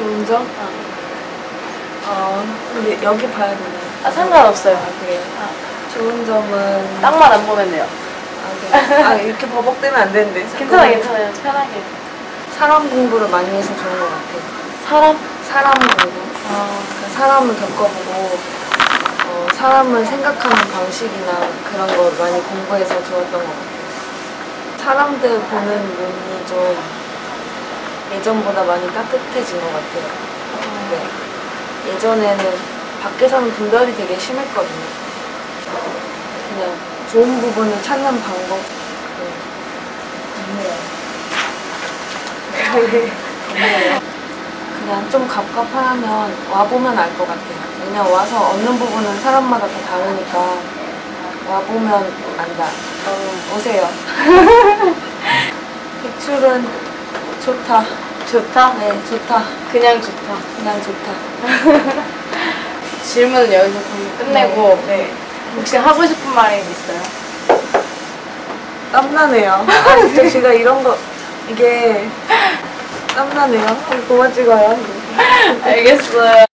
좋은 점? 어, 근데 여기 봐야 되네. 아, 상관없어요. 그래요? 아, 좋은 점은. 땅만 안 보면 돼요. 아, 네. 아, 이렇게 버벅대면 안 되는데. 괜찮아, 괜찮아요. 편하게. 사람 공부를 많이 해서 좋은 것 같아요. 사람? 사람 공부. 아, 그러니까 사람을 겪어보고, 어, 사람을 생각하는 방식이나 그런 걸 많이 공부해서 좋았던 것 같아요. 사람들 보는 눈이 좀 예전보다 많이 따뜻해진 것 같아요. 네. 예전에는 밖에서는 분별이 되게 심했거든요. 그냥 좋은 부분을 찾는 방법. 네. 그냥 좀 갑갑하면 와보면 알 것 같아요. 왜냐 와서 얻는 부분은 사람마다 다 다르니까 와보면 안다. 어, 오세요. 백출은 좋다. 좋다? 네, 좋다. 그냥 좋다. 그냥 좋다. 질문은 여기서 끝내고, 네. 혹시 하고 싶은 말이 있어요? 땀나네요. 아, 진짜 제가 이런 거, 이게 땀나네요. 그만 찍어요. 알겠어요.